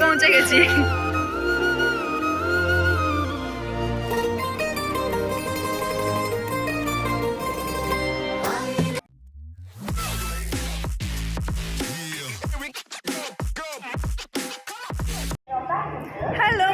পৌঁছে গেছি। Hello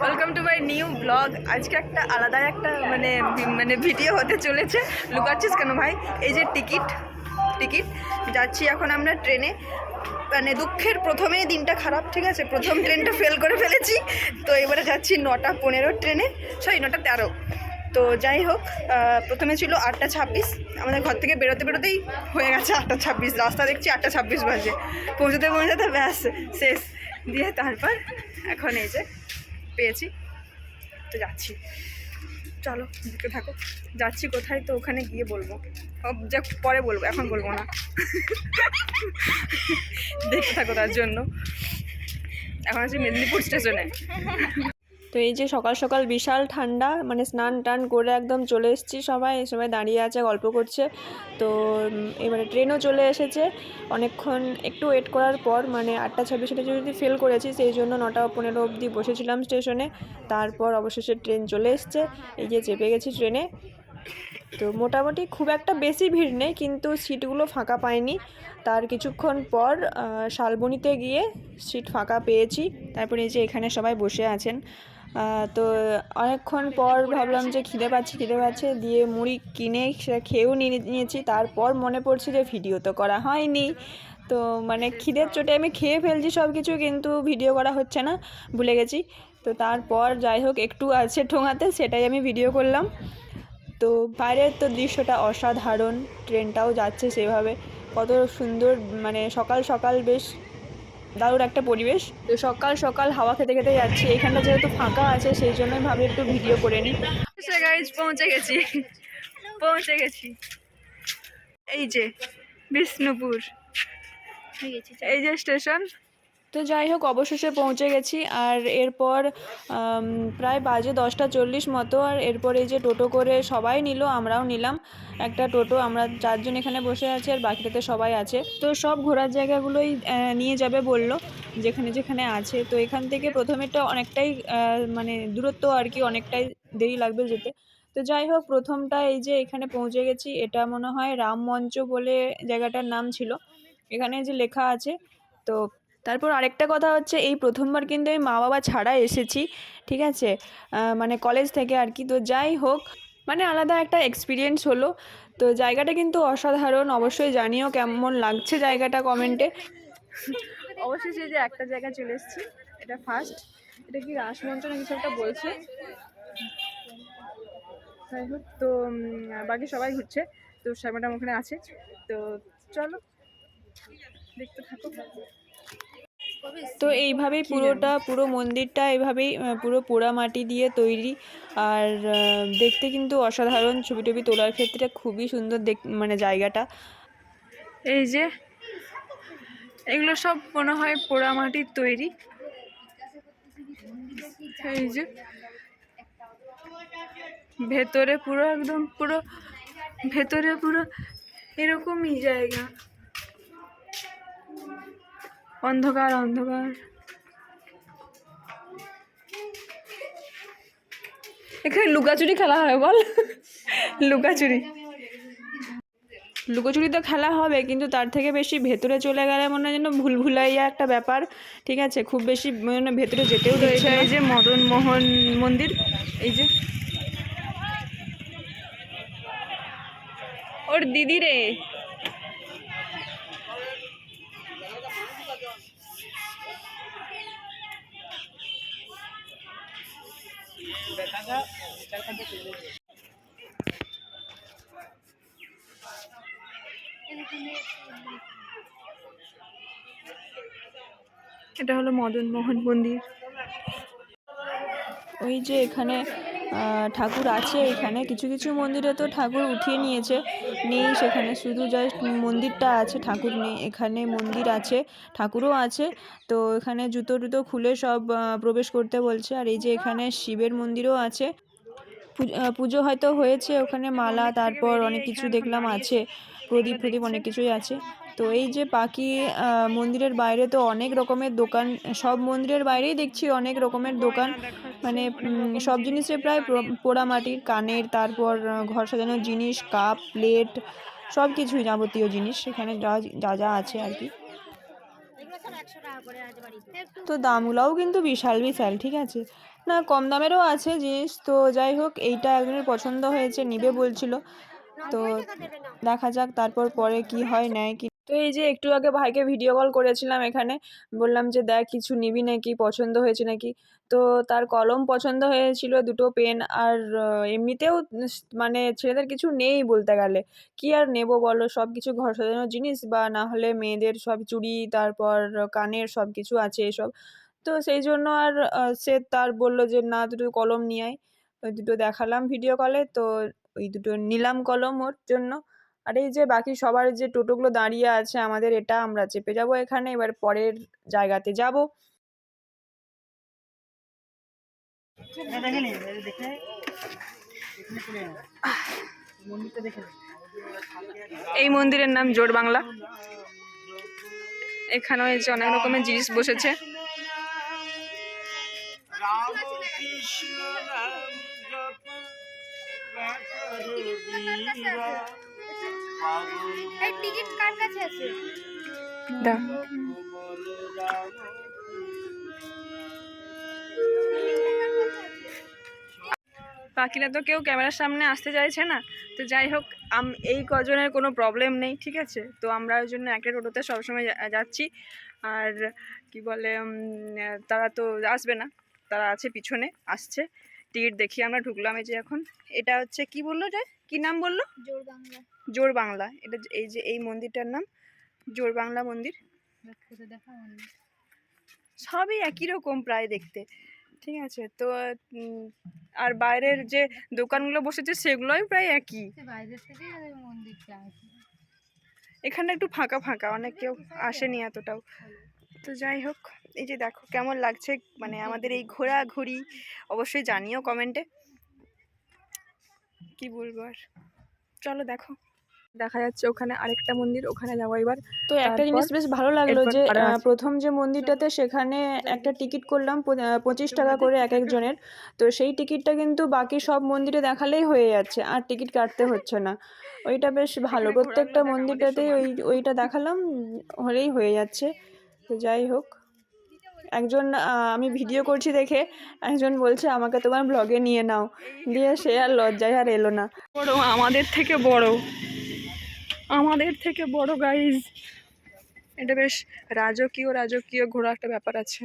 welcome to new blog আজকে একটা আলাদা একটা মানে মানে ভিডিও হতে চলেছে। লুকাচ্ছিস কেন ভাই? এই যে টিকিট টিকিট। যাচ্ছি এখন আমরা ট্রেনে। মানে দুঃখের প্রথমেই দিনটা খারাপ, ঠিক আছে? প্রথম ট্রেনটা ফেল করে ফেলেছি। তো এবারে যাচ্ছি নটা পনেরো ট্রেনে সরি নটা তেরো। তো যাই হোক প্রথমে ছিল আটটা ছাব্বিশ। আমাদের ঘর থেকে বেরোতে বেরোতেই হয়ে গেছে আটটা ছাব্বিশ। রাস্তা দেখছি আটটা ছাব্বিশ বাজে। পৌঁছতে পৌঁছতে ব্যাস, শেষ। দিয়ে তারপর এখন এই যে পেয়েছি। তো যাচ্ছি। চলো দেখতে থাকো। যাচ্ছি কোথায় তো ওখানে গিয়ে বলব। যা পরে বলব, এখন বলব না। দেখতে থাকো তার জন্য। এখন আছি মেদিনীপুর স্টেশনে। তো এই যে সকাল সকাল বিশাল ঠান্ডা মানে স্নান টান করে একদম চলে এসেছি সবাই সবাই দাঁড়িয়ে আছে, গল্প করছে। তো এবারে ট্রেনও চলে এসেছে। অনেকক্ষণ একটু ওয়েট করার পর মানে আটটা ছাব্বিশে যদি ফেল করেছি, সেই জন্য নটা পনেরো অবধি বসেছিলাম স্টেশনে তারপর অবশেষে ট্রেন চলে এসছে। এই যে চেপে গেছি ট্রেনে। তো মোটামুটি খুব একটা বেশি ভিড় নেই, কিন্তু সিটগুলো ফাঁকা পাইনি। তার কিছুক্ষণ পর শালবনিতে গিয়ে সিট ফাঁকা পেয়েছি। তারপরে এই যে এখানে সবাই বসে আছেন। তো অনেকক্ষণ পর ভাবলাম যে খিদে পাচ্ছে খিদে পাচ্ছে, দিয়ে মুড়ি কিনে সেটা খেয়েও নিয়ে নিয়েছি। তারপর মনে পড়ছে যে ভিডিও তো করা হয়নি। তো মানে খিদের চোটে আমি খেয়ে ফেলছি সব কিছু কিন্তু ভিডিও করা হচ্ছে না, ভুলে গেছি। তো তারপর যাই হোক, একটু আছে ঠোঙাতে, সেটাই আমি ভিডিও করলাম। তো বাইরের তো দৃশ্যটা অসাধারণ, ট্রেনটাও যাচ্ছে সেভাবে। কত সুন্দর মানে সকাল সকাল বেশ দারুণ একটা পরিবেশ। তো সকাল সকাল হাওয়া খেতে খেতে যাচ্ছি। এখানটা যেহেতু ফাঁকা আছে সেই জন্যই ভাবি একটু ভিডিও করে নিই। গাইজ পৌঁছে গেছি। পৌঁছে গেছি। এই যে বিষ্ণুপুর। এই যে স্টেশন তো যাই হোক, অবশেষে পৌঁছে গেছি। আর এরপর প্রায় বাজে দশটা চল্লিশ মতো। আর এরপর এই যে টোটো করে সবাই নিল, আমরাও নিলাম। একটা টোটো, আমরা চারজন এখানে বসে আছি আর বাকিটাতে সবাই আছে। তো সব ঘোরার জায়গাগুলোই নিয়ে যাবে বলল, যেখানে যেখানে আছে। তো এখান থেকে প্রথমেটা অনেকটাই মানে দূরত্ব আর কি, অনেকটাই দেরি লাগবে যেতে। তো যাই হোক, প্রথমটা এই যে এখানে পৌঁছে গেছি। এটা মনে হয় রাম মঞ্চ বলে জায়গাটার নাম ছিল। এখানে যে লেখা আছে। তো তারপর আরেকটা কথা হচ্ছে, এই প্রথমবার কিন্তু আমি মা বাবা ছাড়া এসেছি, ঠিক আছে? মানে কলেজ থেকে আর কি। তো যাই হোক মানে আলাদা একটা এক্সপিরিয়েন্স হলো। তো জায়গাটা কিন্তু অসাধারণ, অবশ্যই জানিও কেমন লাগছে জায়গাটা কমেন্টে অবশ্যই যে যে একটা জায়গায় চলে এসেছি, এটা ফার্স্ট এটা কি রাসমঞ্চ না কিছু একটা বলছে। যাই হোক, তো বাকি সবাই ঘুরছে। তো ম্যাডাম ওখানে আছে। তো চলো, দেখতে থাকো। তো এইভাবেই পুরোটা পুরো মন্দিরটা এইভাবেই পুরো পোড়া মাটি দিয়ে তৈরি। আর দেখতে কিন্তু অসাধারণ ছবি টবি তোলার ক্ষেত্রে খুবই সুন্দর দেখ মানে জায়গাটা। এই যে এগুলো সব মনে হয় পোড়া মাটির তৈরি। এই যে ভেতরে পুরো একদম পুরো ভেতরে পুরো এরকমই জায়গা। অন্ধকার অন্ধকার। এখানে লুকাচুরি খেলা হয় বল। লুকাচুরি। লুকোচুরি তো খেলা হবে কিন্তু তার থেকে বেশি ভেতরে চলে গেলে মনে হয় যেন ভুল ভুলাইয়া একটা ব্যাপার। ঠিক আছে খুব বেশি মানে ভেতরে যেতেও দিচ্ছে এই যে মদন মোহন মন্দির এই যে। ওর দিদি রে। এটা হলো মদন মোহন মন্দির। ওই যে এখানে ঠাকুর আছে এখানে। কিছু কিছু মন্দিরে তো ঠাকুর উঠিয়ে নিয়েছে। নেই সেখানে, শুধু জাস্ট মন্দিরটা আছে, ঠাকুর নেই। এখানে মন্দির আছে, ঠাকুরও আছে। তো এখানে জুতো টুতো খুলে সব প্রবেশ করতে বলছে। আর এই যে এখানে শিবের মন্দিরও আছে। পুজো হয়তো হয়েছে ওখানে, মালা, তারপর অনেক কিছু দেখলাম আছে। প্রদীপ প্রদীপ অনেক কিছুই আছে। তো এই যে পাখি মন্দিরের বাইরে তো অনেক রকমের দোকান, সব মন্দিরের বাইরেই দেখছি অনেক রকমের দোকান। মানে সব জিনিসে প্রায় পোড়ামাটির কানের, তারপর ঘর সাজানোর জিনিস, কাপ, প্লেট, সব কিছুই যাবতীয় জিনিস সেখানে যা যা যা আছে আর কি। তো দামগুলোও কিন্তু বিশাল বিশাল, ঠিক আছে? না, কম দামেরও আছে জিনিস, তো যাই হোক, এইটা একজনের পছন্দ হয়েছে, নিবে বলছিল। তো দেখা যাক তারপর পরে কি হয়, নেয় কি তো এই যে একটু আগে ভাইকে ভিডিও কল করেছিলাম এখানে, বললাম যে দেখ, কিছু নিবি নাকি? পছন্দ হয়েছে নাকি? তো তার কলম পছন্দ হয়েছিল, দুটো পেন আর এমনিতেও মানে ছেলেদের কিছু নেই বলতে গেলে। কি আর নেব বলো? সব কিছু ঘর সাজানোর জিনিস বা না হলে মেয়েদের সব চুড়ি, তারপর কানের সব কিছু আছে এসব। তো সেই জন্য আর সে তার বলল যে, না, দুটো কলম নিয়ে আয়। ওই দুটো দেখালাম ভিডিও কলে তো ওই দুটো নিলাম কলম ওর জন্য। আর এই যে বাকি সবার যে টোটোগুলো দাঁড়িয়ে আছে, আমাদের এটা আমরা চেপে যাব এখানে। এবার পরের জায়গাতে যাব। এই মন্দিরের নাম জোর বাংলা। এখানেও এই যে অনেক রকমের জিনিস বসেছে। এই টিকিট কার কাছে আছে? দা। বাকিরা তো কেউ ক্যামেরার সামনে আসতে চাইছে না। তো যাই হোক, আম, এই কজনের কোনো প্রবলেম নেই, ঠিক আছে? তো আমরা ওই জন্য একটা টোটোতে সবসময় যাচ্ছি। আর কি বলে তারা তো আসবে না। তারা আছে পিছনে, আসছে। টিকিট দেখিয়ে আমরা ঢুকলাম এই যে এখন। এটা হচ্ছে কি বলল রে? কি নাম বলল? জোর বাংলা। জোর বাংলা। এটা এই যে এই মন্দিরটার নাম জোর বাংলা মন্দির। সবই একই রকম প্রায় দেখতে ঠিক আছে? তো আর বাইরের যে দোকানগুলো বসেছে সেগুলোই প্রায় একই। মন্দিরটা এখানে একটু ফাঁকা ফাঁকা অনেক কেউ আসেনি এতটাও। তো যাই হোক। এই যে দেখো কেমন লাগছে মানে আমাদের এই ঘোরাঘুরি অবশ্যই জানিও কমেন্টে। কি বলব আর? চলো দেখো। দেখা যাচ্ছে ওখানে আরেকটা মন্দির ওখানে যাব এবার। তো একটা জিনিস বেশ ভালো লাগল যে। প্রথম যে মন্দিরটাতে সেখানে একটা টিকিট করলাম পঁচিশ টাকা করে এক একজনের। তো সেই টিকিটটা কিন্তু বাকি সব মন্দিরে দেখালেই হয়ে যাচ্ছে আর টিকিট কাটতে হচ্ছে না। ওইটা বেশ ভালো প্রত্যেকটা মন্দিরটাতেই ওই ওইটা দেখালাম হলেই হয়ে যাচ্ছে। তো যাই হোক। একজন আমি ভিডিও করছি দেখে একজন বলছে, আমাকে তোমার ব্লগে নিয়ে নাও। দিয়ে সে আর লজ্জায় আর এলো না। বড়, আমাদের থেকে বড়। আমাদের থেকে বড় গাইজ এটা বেশ রাজকীয় রাজকীয় ঘোরা একটা ব্যাপার আছে।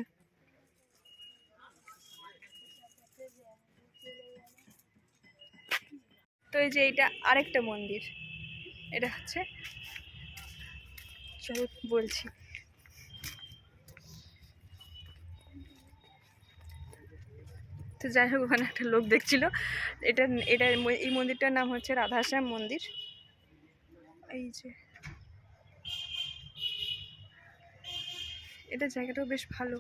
তো এই যে এটা আরেকটা মন্দির। এটা হচ্ছে, চলো বলছি। তো যাই হোক, ওখানে একটা লোক দেখছিল। এটা এটা এই মন্দিরটার নাম হচ্ছে রাধাশ্যাম মন্দির। এই যে। এটা জায়গাটাও বেশ ভালো।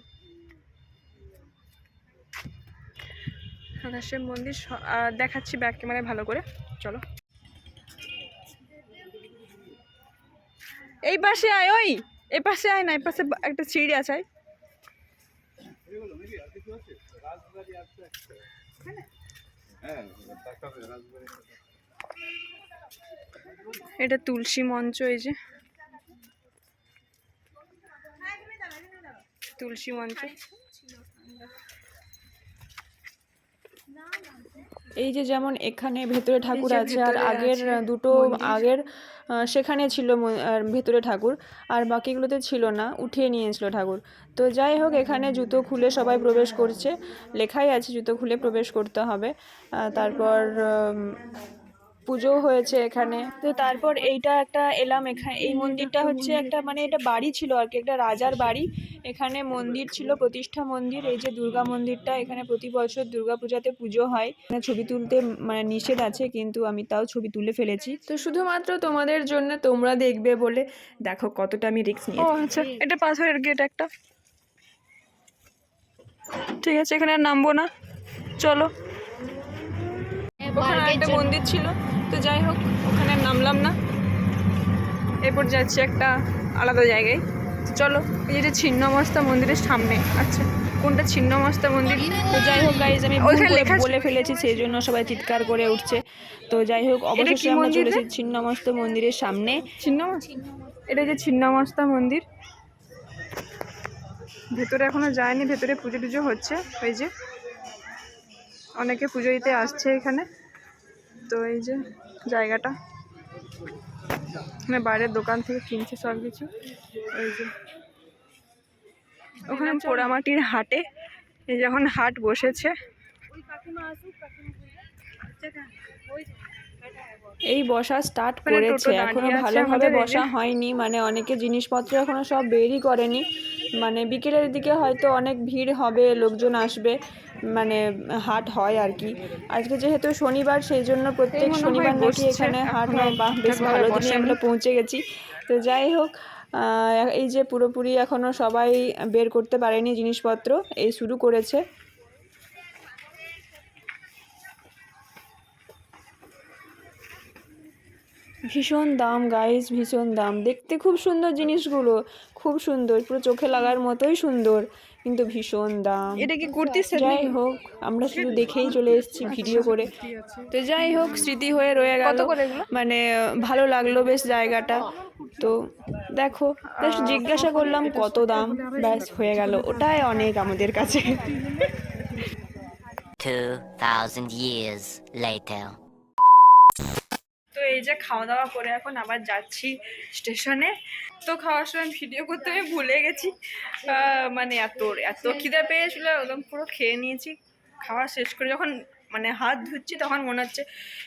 রাধাশ্যাম মন্দির দেখাচ্ছি ব্যাক ক্যামেরায় ভালো করে। চলো। এই পাশে আয়, ওই! এই পাশে আয় না এই পাশে একটা সিঁড়ি আছে। এটা তুলসী মঞ্চ এই যে। তুলসী মঞ্চ। এই যে যেমন এখানে ভেতরে ঠাকুর আছে আর আগের দুটো আগের সেখানে ছিল ভেতরে ঠাকুর আর বাকিগুলোতে ছিল না উঠিয়ে নিয়েছিল ঠাকুর। তো যাই হোক এখানে জুতো খুলে সবাই প্রবেশ করছে। লেখাই আছে জুতো খুলে প্রবেশ করতে হবে। তারপর পুজো হয়েছে এখানে। তো তারপর এইটা একটা এলাম এখানে এই মন্দিরটা হচ্ছে একটা মানে এটা বাড়ি ছিল আর কি একটা রাজার বাড়ি। এখানে মন্দির ছিল প্রতিষ্ঠা মন্দির এই যে দুর্গা মন্দিরটা এখানে প্রতি বছর দুর্গা পূজাতে পুজো হয়। এখানে ছবি তুলতে মানে নিষেধ আছে কিন্তু আমি তাও ছবি তুলে ফেলেছি। তো শুধুমাত্র তোমাদের জন্য তোমরা দেখবে বলে দেখো কতটা আমি রিস্ক নিয়ে ও আচ্ছা এটা পাথরের গেট একটা। ঠিক আছে এখানে আর নামবো না। চলো। ওখানে একটা মন্দির ছিল। তো যাই হোক ওখানে নামলাম না। এরপর যাচ্ছি একটা আলাদা জায়গায়। চলো এই যে ছিন্নমস্তা মন্দিরের সামনে আচ্ছা কোনটা ছিন্নমস্তা মন্দির? তো যাই হোক গাইজ আমি। বলে ফেলেছি সেই জন্য সবাই চিৎকার করে উঠছে। তো যাই হোক অবশেষে আমরা চলেছি? ছিন্নমস্ত মন্দিরের সামনে। ছিন্নমস্তা? এটা যে ছিন্নমস্তা মন্দির। ভেতরে এখনও যায়নি ভেতরে পুজো টুজো হচ্ছে। ওই যে অনেকে পুজো দিতে আসছে এখানে। তো এই যে জায়গাটা। মানে বাইরের দোকান থেকে কিনছে সব কিছু এই যে। ওখানে পোড়ামাটির হাটে এই যে এখন হাট বসেছে। এই বসা স্টার্ট মানে করেছে। এখনও ভালোভাবে। বসা হয়নি। মানে অনেকে জিনিসপত্র এখনও সব বেরই করেনি। মানে বিকেলের দিকে হয়তো অনেক ভিড় হবে লোকজন আসবে। মানে হাট হয় আর কি। আজকে যেহেতু শনিবার সেই জন্য প্রত্যেক শনিবার নাকি এখানে হাট হয়। বা বেশ ভালো দিনে আমরা পৌঁছে গেছি। তো যাই হোক এই যে পুরোপুরি এখনও সবাই বের করতে পারেনি জিনিসপত্র এই শুরু করেছে। ভীষণ দাম গাইস ভীষণ দাম। দেখতে খুব সুন্দর জিনিসগুলো খুব সুন্দর। পুরো চোখে লাগার মতোই সুন্দর কিন্তু ভীষণ দাম। এটা কি কুর্তি যাই হোক আমরা শুধু দেখেই চলে এসেছি ভিডিও করে। তো যাই হোক স্মৃতি হয়ে রয়ে গেল? মানে ভালো লাগল বেশ জায়গাটা। তো দেখো বেশ জিজ্ঞাসা করলাম কত দাম। ব্যাস হয়ে গেল। ওটাই অনেক আমাদের কাছে। 2,000 years later. এই যে খাওয়া দাওয়া করে এখন আবার যাচ্ছি স্টেশনে। তো খাওয়ার সময় ভিডিও করতে আমি ভুলে গেছি। মানে এত এত খিদে পেয়েছিল, একদম পুরো খেয়ে নিয়েছি। খাওয়া শেষ করে যখন মানে হাত ধুচ্ছি তখন মনে হচ্ছে,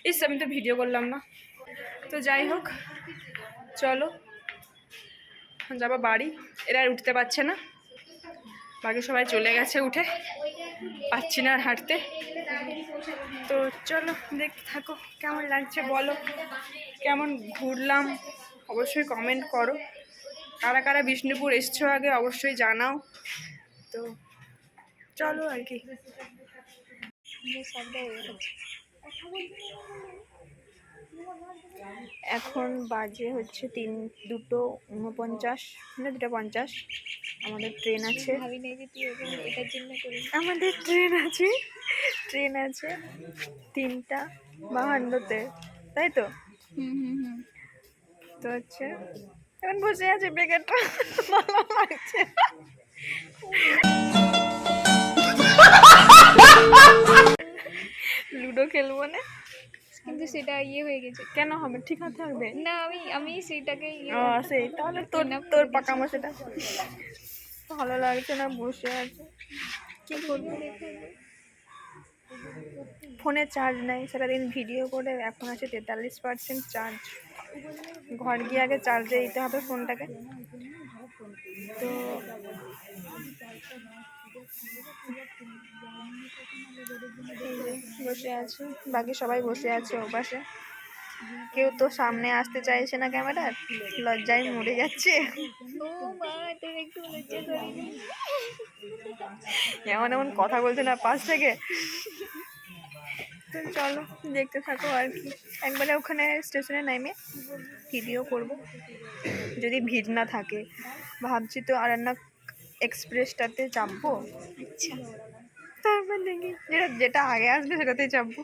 ইস, আমি তো ভিডিও করলাম না। তো যাই হোক, চলো। যাব বাড়ি। এরা উঠতে পারছে না। বাকি সবাই চলে গেছে উঠে। পাচ্ছি না আর হাঁটতে। তো চলো, দেখতে থাকো, কেমন লাগছে বলো? কেমন ঘুরলাম? অবশ্যই কমেন্ট করো। কারা কারা বিষ্ণুপুর এসছো আগে অবশ্যই জানাও। তো চলো আর কি। এখন বাজে হচ্ছে তিন দুটো উনপঞ্চাশ না দুটো পঞ্চাশ। আমাদের ট্রেন আছে। আমাদের ট্রেন আছে। ট্রেন আছে তিনটা বাহান্নতে তাই তো? হুম হুম হুম। তো হচ্ছে এখন বসে আছে বেকারটা ভালো লাগছে। লুডো খেলব না? কিন্তু সেটা ইয়ে হয়ে গেছে। কেন হবে? ঠিক আছে হবে না আমি আমি সেইটাকে ইয়ে ও সেই তাহলে তোর না তোর পাকা মশাটা ভালো লাগছে না বসে আছে। কি করব? ফোনে চার্জ নাই সারাদিন ভিডিও করে এখন আছে তেতাল্লিশ পার্সেন্ট চার্জ ঘর গিয়ে আগে চার্জে দিতে হবে ফোনটাকে। তো বসে আছে। বাকি সবাই বসে আছে ও পাশে কেউ তো সামনে আসতে চাইছে না ক্যামেরার লজ্জায় মরে যাচ্ছে। এমন এমন কথা বলছে না পাশ থেকে। তো চলো দেখতে থাকো আর কি। একবারে ওখানে স্টেশনে নেমে ভিডিও করব। যদি ভিড় না থাকে। ভাবছি তো আরান্না এক্সপ্রেসটাতে চাপবো আচ্ছা। তারপর দেখি। যেটা যেটা আগে আসবে সেটাতেই চাপবো।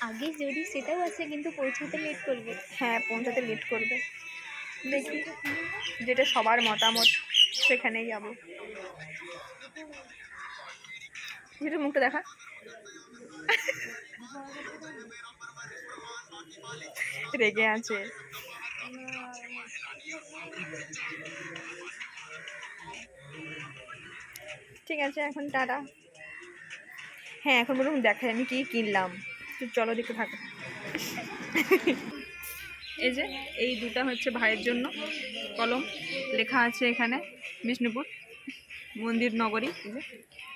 আগে যদি সেটাও আছে কিন্তু পৌঁছাতে লেট করবে। হ্যাঁ পৌঁছাতে লেট করবে। দেখি যেটা সবার মতামত সেখানেই যাব। যেটা মুখটা দেখা। রেগে আছে। ঠিক আছে, এখন টাটা। হ্যাঁ এখন বলুন, দেখাই, আমি কি কিনলাম। তো চলো, দেখতে থাকো। এই যে, এই দুটা হচ্ছে ভাইয়ের জন্য। কলম লেখা আছে এখানে, বিষ্ণুপুর, মন্দির নগরী, এই যে।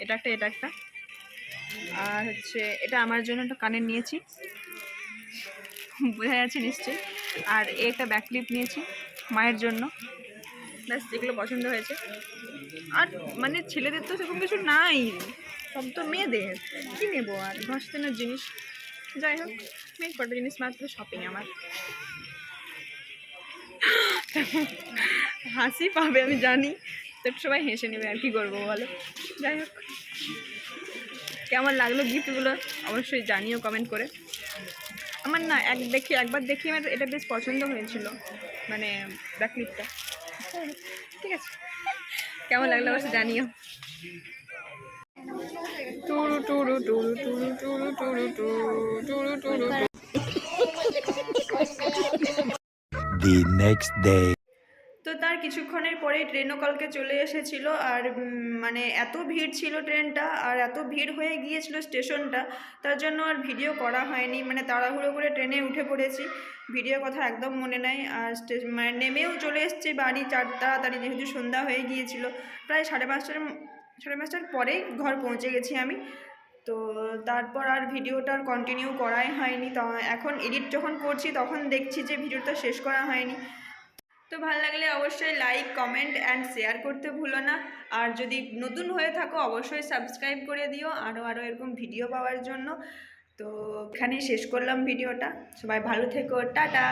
এটা একটা এটা একটা। আর হচ্ছে, এটা আমার জন্য একটা কানের নিয়েছি। বোঝা যাচ্ছে নিশ্চয়ই। আর এ একটা ব্যাকলিপ নিয়েছি, মায়ের জন্য। ব্যাস, যেগুলো পছন্দ হয়েছে। আর মানে ছেলেদের তো সেরকম কিছু নাই। সব তো মেয়েদের। কী নেব আর? ঘষতেনের জিনিস। যাই হোক মেন কটা জিনিস মাত্র শপিং আমার। হাসি পাবে, আমি জানি। তো সবাই হেসে নেবে আর কি করব বলো? যাই হোক। কেমন লাগল গিফটগুলো? অবশ্যই জানিও কমেন্ট করে। আমার না এক দেখি, একবার দেখি আমার এটা বেশ পছন্দ হয়েছিল। মানে ব্যাকলিপটা। ঠিক আছে। কেমন লাগলো অবশ্যই জানিও টুরু টুরু টুরু টুরু টুরু টুরু টুরু টুরু টুরু the next day. কিছুক্ষণের পরেই ট্রেনও কালকে চলে এসেছিল আর মানে এত ভিড় ছিল ট্রেনটা আর এত ভিড় হয়ে গিয়েছিল স্টেশনটা, তার জন্য আর ভিডিও করা হয়নি। মানে তাড়াহুড়ো করে ট্রেনে উঠে পড়েছি। ভিডিওর কথা একদম মনে নাই। আর মানে নেমেও চলে এসেছি বাড়ি চার, তাড়াতাড়ি যেহেতু সন্ধ্যা হয়ে গিয়েছিল। প্রায় সাড়ে পাঁচটার সাড়ে পাঁচটার পরেই ঘর পৌঁছে গেছি আমি। তো তারপর আর ভিডিওটা কন্টিনিউ করাই হয়নি। তো এখন এডিট যখন করছি তখন দেখছি যে ভিডিওটা শেষ করা হয়নি। তো ভালো লাগলে অবশ্যই লাইক কমেন্ট অ্যান্ড শেয়ার করতে ভুলো না। আর যদি নতুন হয়ে থাকো, অবশ্যই সাবস্ক্রাইব করে দিও। আরও আরও এরকম ভিডিও পাওয়ার জন্য। তো এখানেই শেষ করলাম ভিডিওটা। সবাই ভালো থেকো। টাটা।